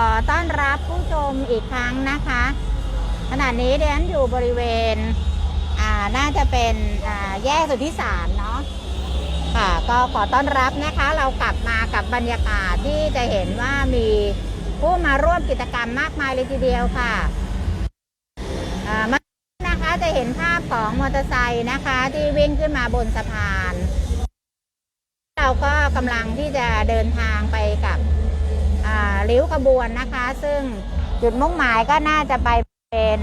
ขอต้อนรับผู้ชมอีกครั้งนะคะ ขณะนี้เดนอยู่บริเวณอ่าน่าจะเป็นอ่าแยกสุทธิสารเนาะค่ะก็ขอต้อนรับนะคะ เรากลับมากับบรรยากาศที่จะเห็นว่ามีผู้มาร่วมกิจกรรมมากมายเลยทีเดียวค่ะมานะคะจะเห็นภาพของมอเตอร์ไซค์นะคะ ที่วิ่งขึ้นมาบนสะพาน เราก็กำลังที่จะเดินทางไปกับ ริ้วขบวนนะคะ ซึ่งจุดมุ่งหมายก็น่าจะไปเป็น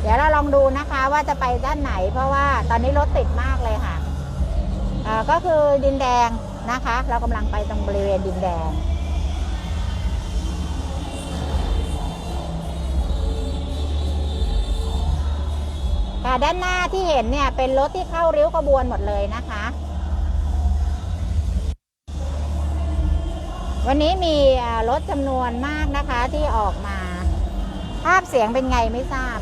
เดี๋ยวเราลองดูนะคะว่าจะไปด้านไหน เพราะว่าตอนนี้รถติดมากเลยค่ะก็คือดินแดงนะคะ เรากำลังไปตรงบริเวณดินแดงค่ะด้านหน้าที่เห็นเนี่ยเป็นรถที่เข้าริ้วขบวนหมดเลยนะคะ วันนี้มีรถจำนวนมากนะคะที่ออกมา ภาพเสียงเป็นไงไม่ทราบ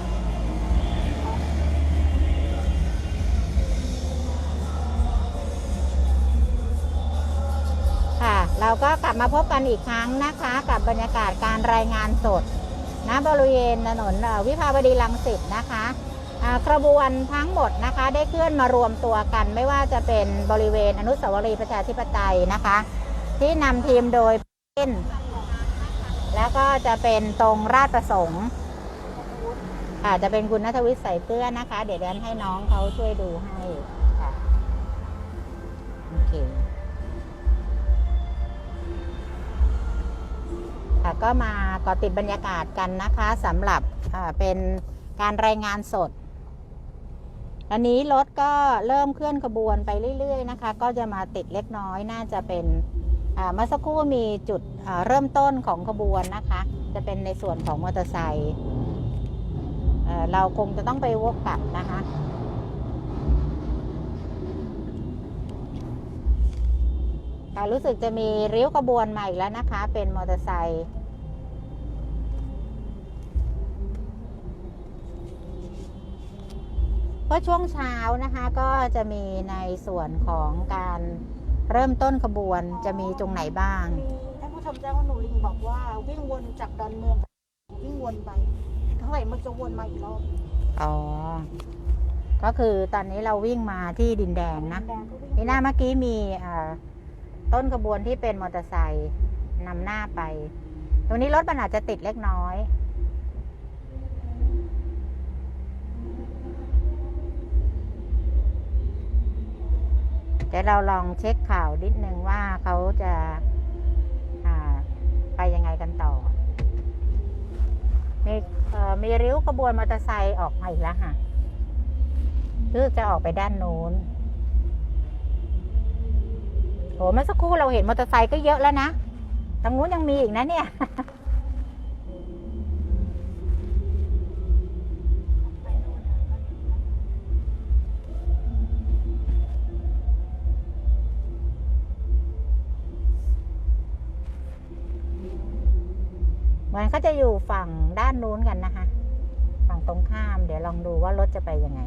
ค่ะ เราก็กลับมาพบกันอีกครั้งนะคะ กับบรรยากาศการรายงานสดณบริเวณถนนวิภาวดีรังสิตนะคะกระบวนทั้งหมดนะคะ ได้เคลื่อนมารวมตัวกัน ไม่ว่าจะเป็นบริเวณอนุสาวรีย์ประชาธิปไตยนะคะ ที่นำทีมโดยเป็นแล้วก็จะเป็นตรงราชประสงค์อาจจะเป็นคุณนัทวิทย์ใส่เกลือนะคะ เดี๋ยวเดนให้น้องเขาช่วยดูให้ค่ะโอเคค่ะก็มากาะติดบรรยากาศกันนะคะสำหรับเป็นการรายงานสดอันนี้รถก็เริ่มเคลื่อนขบวนไปเรื่อย ๆ นะคะ ก็จะมาติดเล็กน้อยน่าจะเป็น เมื่อสักครู่มีจุดเริ่มต้นของขบวนนะคะ จะเป็นในส่วนของมอเตอร์ไซค์เราคงจะต้องไปวกกลับนะคะค่รู้สึกจะมีริ้วขบวนมาอีกแล้วนะคะ เป็นมอเตอร์ไซค์เพราะช่วงเช้านะคะก็จะมีในส่วนของการ เริ่มต้นขบวนจะมีตรงไหนบ้างมีท่านผู้ชมแจ้งว่าหนูลิงบอกว่าวิ่งวนจากดอนเมืองวิ่งวนไปเท่าไหร่มันจะวนมาอีกรอบอ๋อ ก็คือตอนนี้เราวิ่งมาที่ดินแดงนะแดงก็วิ่งนี่หน้าเมื่อกี้มีอ่าต้นขบวนที่เป็นมอเตอร์ไซค์นำหน้าไป ตรงนี้รถมันอาจจะติดเล็กน้อย เดี๋ยวเราลองเช็คข่าวนิดนึงว่าเขาจะาไปยังไงกันต่อ มีเอ่อมีริ้วขบวนมอเตอร์ไซค์ออกมาอีกแล้วค่ะคือจะออกไปด้านโน้นโหเมื่อสักครู่เราเห็นมอเตอร์ไซค์ก็เยอะแล้วนะ ตรงนู้นยังมีอีกนะเนี่ย มือนเขาจะอยู่ฝั่งด้านนู้นกันนะคะ ฝั่งตรงข้าม เดี๋ยวลองดูว่ารถจะไปยังไง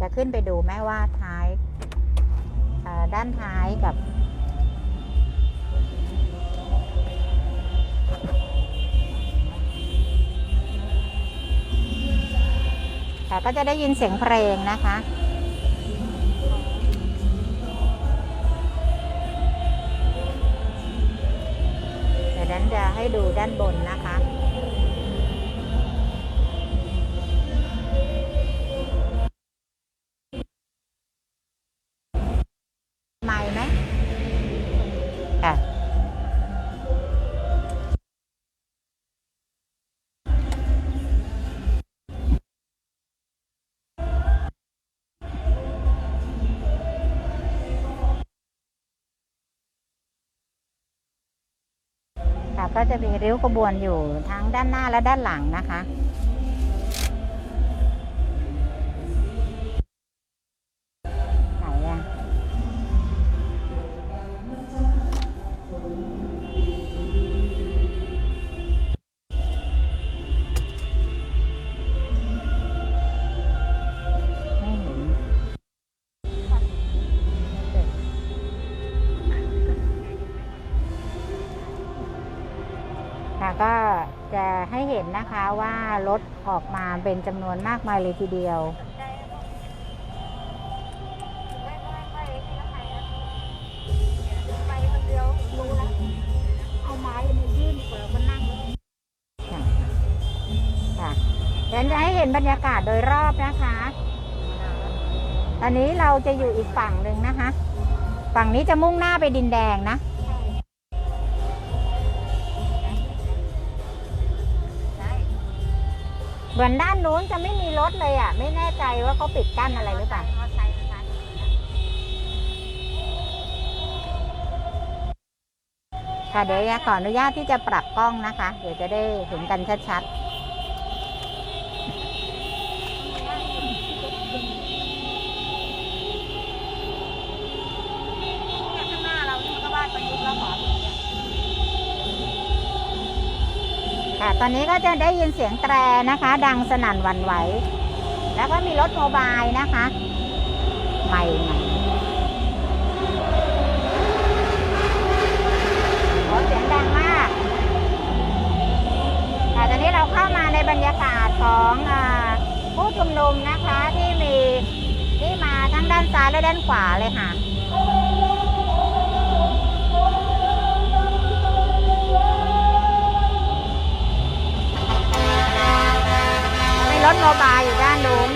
จะขึ้นไปดูแม้ว่าท้ายด้านท้ายกับแต่ก็จะได้ยินเสียงเพลงนะคะ นั้นจะให้ดูด้านบนนะคะ ก็จะมีริ้วขบวนอยู่ทั้งด้านหน้าและด้านหลังนะคะ เห็นนะคะว่ารถออกมาเป็นจำนวนมากมายเลยทีเดียวไปคนเดียวรู้แล้วเอาไม้ยื่นเปิดมานั่งค่ะค่ะเดี๋ยวจะให้เห็นบรรยากาศโดยรอบนะคะ ตอนนี้เราจะอยู่อีกฝั่งหนึ่งนะคะ ฝั่งนี้จะมุ่งหน้าไปดินแดงนะ เหมือนด้านนู้นจะไม่มีรถเลยอะ ไม่แน่ใจว่าเขาปิดกั้นอะไรหรือเปล่าค่ะเดี๋ยวขออนุญาตที่จะปรับกล้องนะคะ เดี๋ยวจะได้เห็นกันชัดๆ ค่ะ ตอนนี้ก็จะได้ยินเสียงแตรนะคะ ดังสนั่นหวั่นไหว แล้วก็มีรถโมบายนะคะใหม่ใหม่โอ้เสียงดังมากค่ะตอนนี้เราเข้ามาในบรรยากาศของอผู้ชุมนุมนะคะที่มีที่มาทั้งด้านซ้ายและด้านขวาเลยค่ะ รถโมบายอยู่ด้านนู้น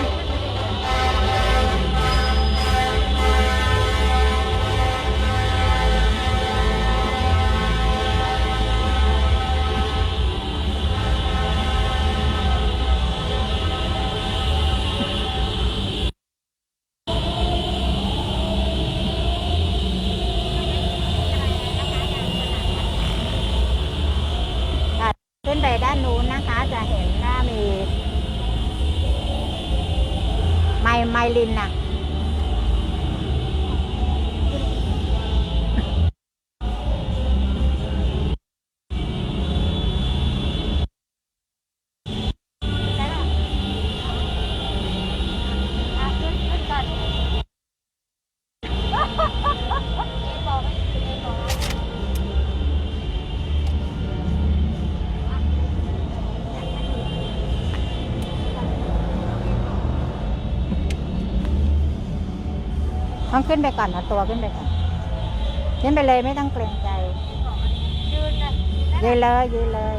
ลินน่ะ ต้องขึ้นไปก่อนนะตัวขึ้นไปก่อนขึ้นไปเลยไม่ต้องเกรงใจ ยืนนะยืนเลยยืนเลย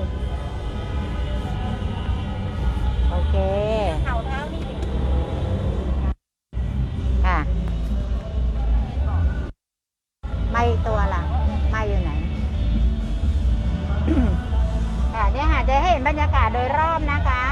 โอเค เข่าเท้านี่ดิค่ะ ไม่ตัวล่ะ ไม่อยู่ไหน ค่ะเนี่ยค่ะจะให้เห็นบรรยากาศโดยรอบนะคะ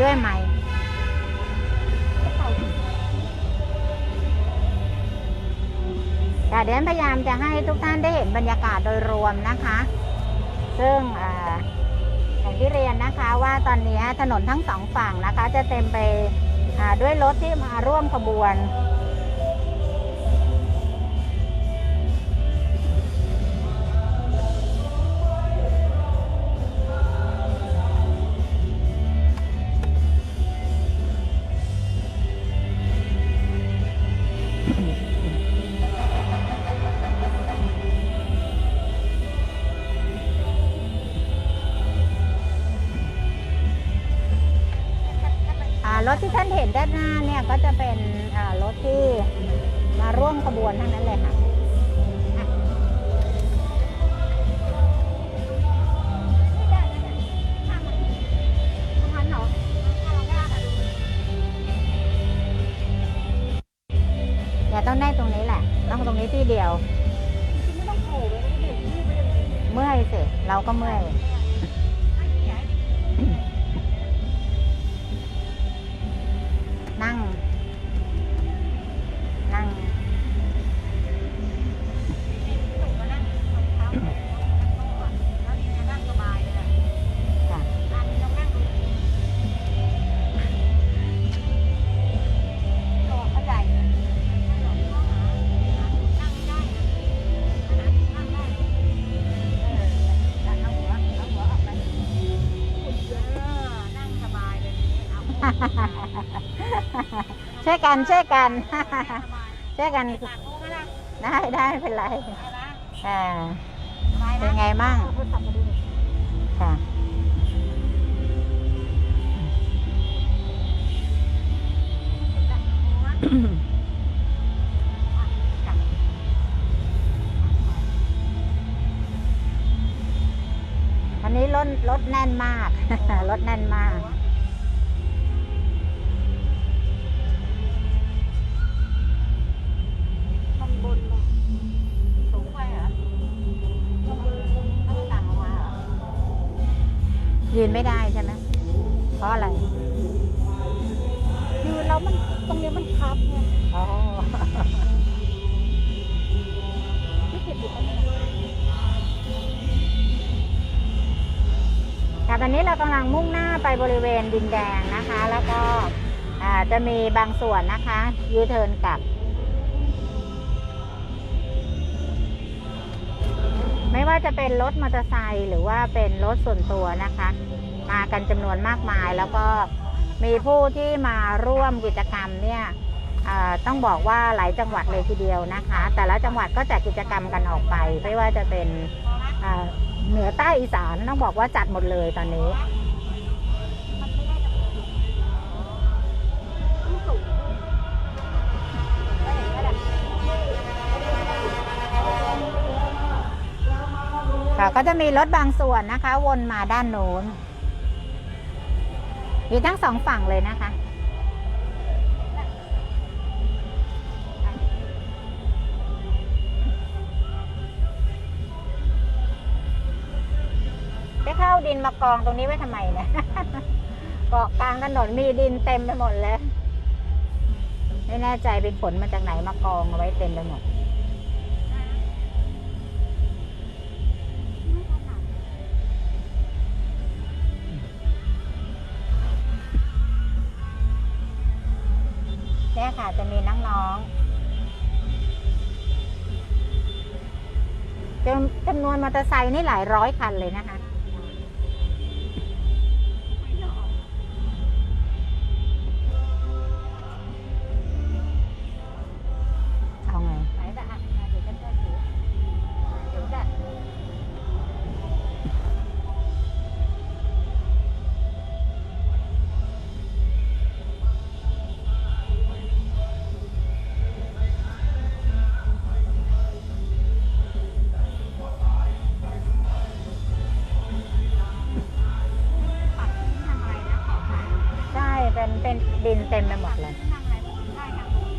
ด้วยไม่ค่ะเดี๋ยวพยายามจะให้ทุกท่านได้เห็นบรรยากาศโดยรวมนะคะ ซึ่งอย่างที่เรียนนะคะว่าตอนนี้ถนนทั้งสองฝั่งนะคะ จะเต็มไปด้วยรถที่มาร่วมขบวน นด้านหน้าเนี่ยก็จะเป็นรถที่มาร่วมขบวนทั้งนั้นเลยค่ะอย่าต้องได้ตรงนี้แหละ ต้องตรงนี้ที่เดียว เมื่อยสิ เราก็เมื่อย กันช่วยกันช่วยกันได้ได้เป็นไรอ่าเป็นไงมั่งค่ะวันนี้รถรถแน่นมากรถแน่นมาก ยืนไม่ได้ใช่ไหมเพราะอะไรยืนแล้วมันตรงนี้มันคับไงอ๋อที่ติดอยู่ตรงนี้ค่ะตอนนี้เรากำลังมุ่งหน้าไปบริเวณดินแดงนะคะ แล้วก็อ่าจะมีบางส่วนนะคะยูเทิร์นกลับ ไม่ว่าจะเป็นรถมอเตอร์ไซค์หรือว่าเป็นรถส่วนตัวนะคะ มากันจำนวนมากมายแล้วก็มีผู้ที่มาร่วมกิจกรรมเนี่ยต้องบอกว่าหลายจังหวัดเลยทีเดียวนะคะ แต่ละจังหวัดก็จัดกิจกรรมกันออกไป ไม่ว่าจะเป็นเหนือใต้อีสานต้องบอกว่าจัดหมดเลยตอนนี้ ค่ะก็จะมีรถบางส่วนนะคะ วนมาด้านโน้นมีทั้งสองฝั่งเลยนะคะจะเข้าดินมากองตรงนี้ไว้ทำไมเนี่ยเกาะกลางถนนมีดินเต็มไปหมดเลย ไม่แน่ใจเป็นฝนมาจากไหนมากองเอาไว้เต็มไปหมด เนี่ยค่ะจะมีน้องๆจำจำนวนมอเตอร์ไซค์นี่หลายร้อยคันเลยนะคะ เต็มไปหมดเลยที่ทางอะไรใช่ทางด่วน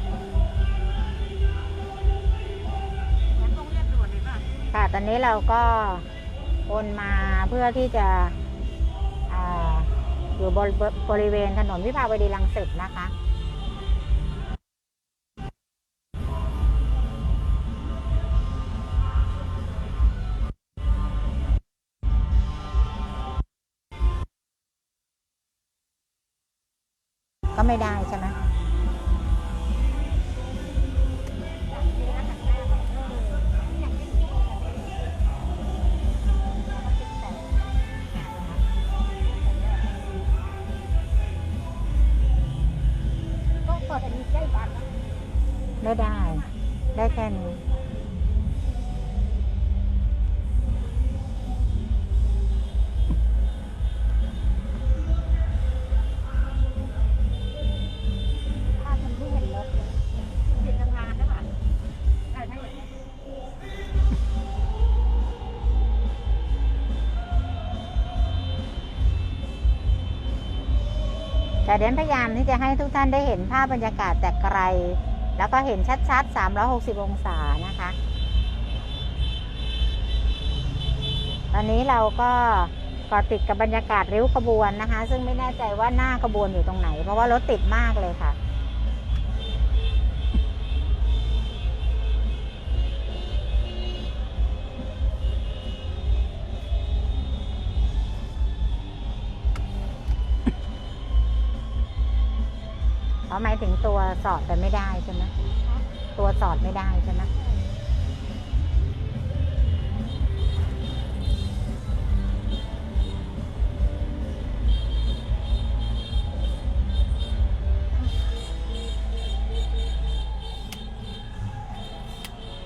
เหมือนตรงเรียบด่วนเลยป่ะค่ะตอนนี้เราก็โอนมาเพื่อที่จะอาอยู่บริบริเวณถนนวิภาวดีรังสิตนะคะ ก็ไม่ได้ใช่ไหมก็เปิดอันนี้ได้บัตรนะไม่ได้ ได้แค่นี้ เดนพยายามที่จะให้ทุกท่านได้เห็นภาพบรรยากาศแต่ไกล แล้วก็เห็นชัดๆ 360 องศานะคะ ตอนอนนี้เราก็เกาะติดกับบรรยากาศริ้วขบวนนะคะ ซึ่งไม่แน่ใจว่าหน้าขบวนอยู่ตรงไหน เพราะว่ารถติดมากเลยค่ะ เพราะหมายถึงตัวสอดไปไม่ได้ใช่ไหมตัวสอดไม่ได้ใช่ไหม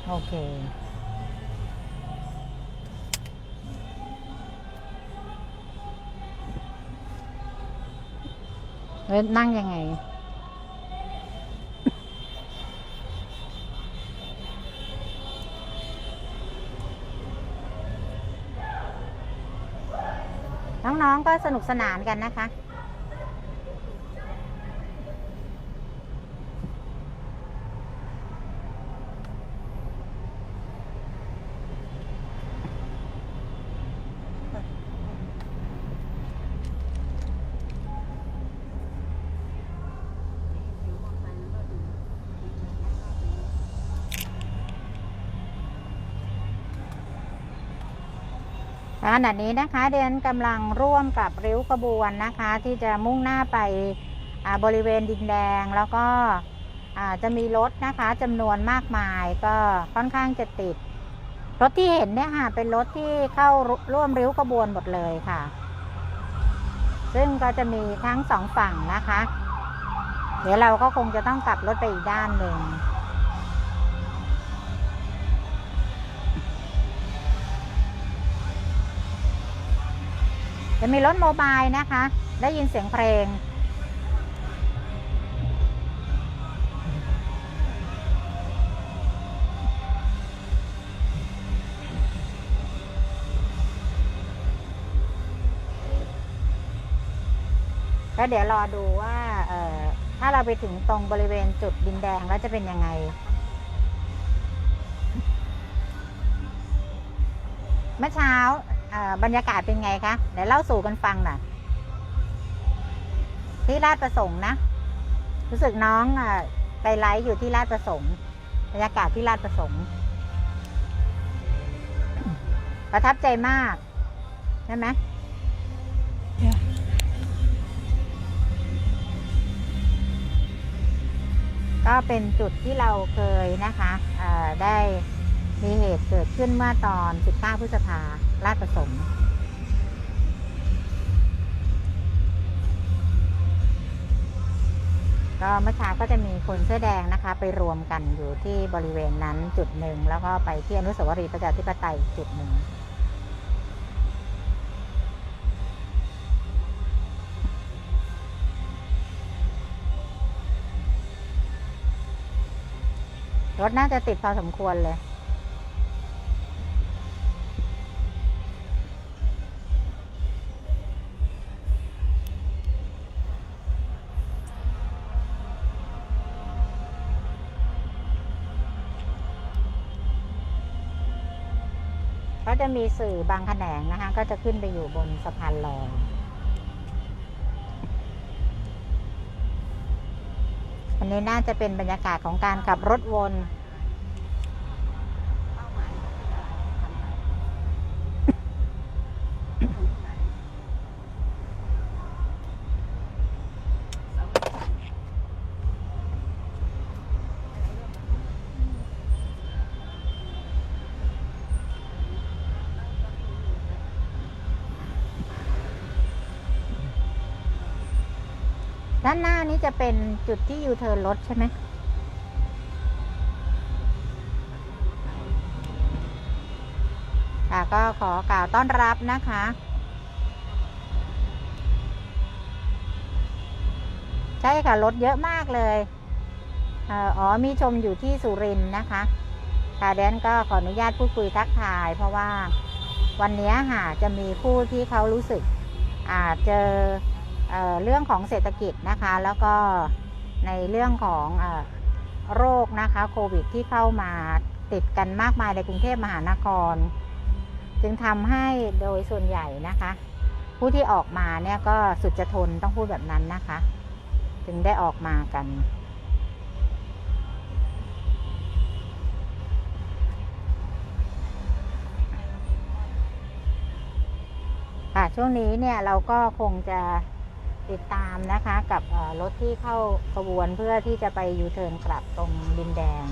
โอเคเอ้ยนั่งยังไง น้องๆก็สนุกสนานกันนะคะ ขณะนี้นะคะเดนกำลังร่วมกับริ้วขบวนนะคะ ที่จะมุ่งหน้าไปบริเวณดินแดงแล้วก็จะมีรถนะคะจำนวนมากมายก็ค่อนข้างจะติด รถที่เห็นเนี่ยค่ะเป็นรถที่เข้าร่วมริ้วขบวนหมดเลยค่ะ ซึ่งก็จะมีทั้งสองฝั่งนะคะ เดี๋ยวเราก็คงจะต้องกลับรถไปอีกด้านหนึ่ง จะมีรถโมบายนะคะ ได้ยินเสียงเพลง แล้วเดี๋ยวรอดูว่าเอ่อถ้าเราไปถึงตรงบริเวณจุดดินแดงแล้วจะเป็นยังไงเมื่อเช้า บรรยากาศเป็นไงคะเดี๋ยวเล่าสู่กันฟังหน่อยที่ราชประสงค์นะ รู้สึกน้องอไปไลฟ์อยู่ที่ราชประสงค์บรรยากาศที่ราชประสงค์ ประทับใจมากใช่ไหมก็เป็นจุดที่เราเคยนะคะได้ มีเหตุเกิดขึ้นเมื่อตอน 19 พฤษภาราชประสงค์ก็เมื่อเช้าก็จะมีคนเสื้อแดงนะคะ ไปรวมกันอยู่ที่บริเวณนั้นจุดหนึ่ง แล้วก็ไปที่อนุสาวรีย์ประชาธิปไตยจุดหนึ่งรถน่าจะติดพอสมควรเลย จะมีสื่อบางแขนงนะคะ ก็จะขึ้นไปอยู่บนสะพานลอยอันนี้น่าจะเป็นบรรยากาศของการขับรถวน จะเป็นจุดที่ยูเทิร์นรถใช่ไหมค่ะก็ขอกล่าวต้อนรับนะคะ ใช่ค่ะรถเยอะมากเลยเอ,อ๋อมีชมอยู่ที่สุรินนะคะค่ะแดนก็ขออนุญาตพูดคุยทักทาย เพราะว่าวันนี้ค่ะจะมีผู้ที่เขารู้สึกอาจเจอ เเรื่องของเศรษฐกิจนะคะ แล้วก็ในเรื่องของอโรคนะคะโควิดที่เข้ามาติดกันมากมายในกรุงเทพมหานคร จึงทำให้โดยส่วนใหญ่นะคะ ผู้ที่ออกมาเนี่ยก็สุดจะทนต้องพูดแบบนั้นนะคะ จึงได้ออกมากัน ค่ะช่วงนี้เนี่ยเราก็คงจะ ติดตามนะคะกับรถที่เข้าขบวนเพื่อที่จะไปยูเทิร์นกลับตรงดินแดง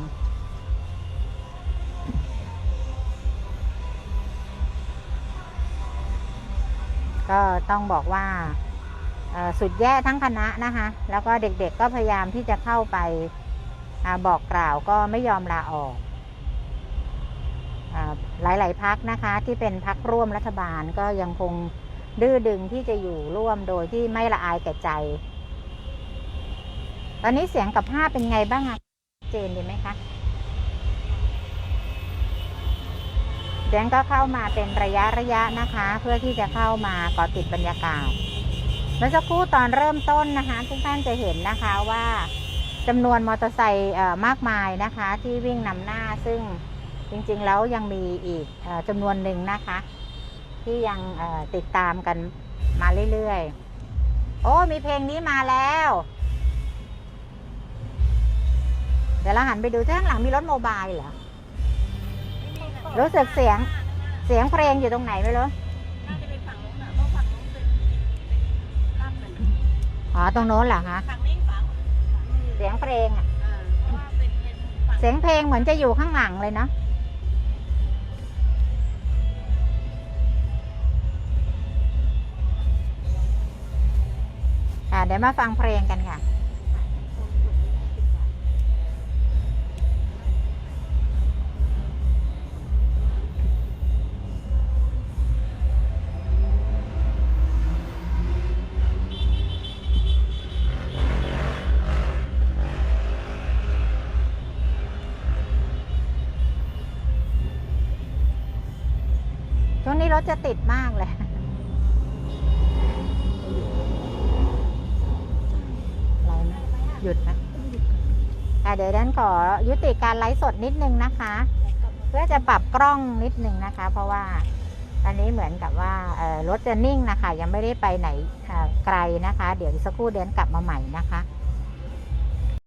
ก็ต้องบอกว่าสุดแย่ทั้งคณะนะคะแล้วก็เด็กๆก็พยายามที่จะเข้าไปอบอกกล่าวก็ไม่ยอมลาออกอหลายๆพักนะคะที่เป็นพักร่วมรัฐบาลก็ยังคง ดื้อดึงที่จะอยู่ร่วมโดยที่ไม่ละอายแก่ใจ ตอนนี้เสียงกับภาพเป็นไงบ้างอะเจนดีไหมคะเดนก็เข้ามาเป็นระยะระยะนะคะ เพื่อที่จะเข้ามาเกาะติดบรรยากาศเมื่อสักครู่ตอนเริ่มต้นนะคะ ทุกท่านจะเห็นนะคะว่าจำนวนมอเตอร์ไซค์มากมายนะคะ ที่วิ่งนำหน้าซึ่งจริงๆแล้วยังมีอีกจำนวนหนึ่งนะคะ ที่ยังเอ่อติดตามกันมาเรื่อยๆ โอ้ มีเพลงนี้มาแล้ว เดี๋ยวเราหันไปดูที่ข้างหลังมีรถโมบายเหรอ รู้สึกเสียงเสียงเพลงอยู่ตรงไหนไม่รู้น่าจะเป็นฝั่งนู้นอะเพราะฝั่งนู้นเป็นเป็นลาบเลยอ๋อ ตรงโน้นเหรอคะฝั่งนี้ฝั่งเสียงเพลงอะอ่าเพราะว่าเป็นเป็นฝั่งเสียงเพลงเหมือนจะอยู่ข้างหลังเลยเนาะ ค่ะเดี๋ยวมาฟังเพลงกันค่ะช่วงนี้รถจะติดมากเลย หยุดนะอะเดี๋ยวดันขอยุติการไลฟ์สดนิดนึงนะคะ เพื่อจะปรับกล้องนิดนึงนะคะ เพราะว่าตอนนี้เหมือนกับว่ารถจะนิ่งนะคะ ยังไม่ได้ไปไหนไกลนะคะ เดี๋ยวสักครู่เดินกลับมาใหม่นะคะ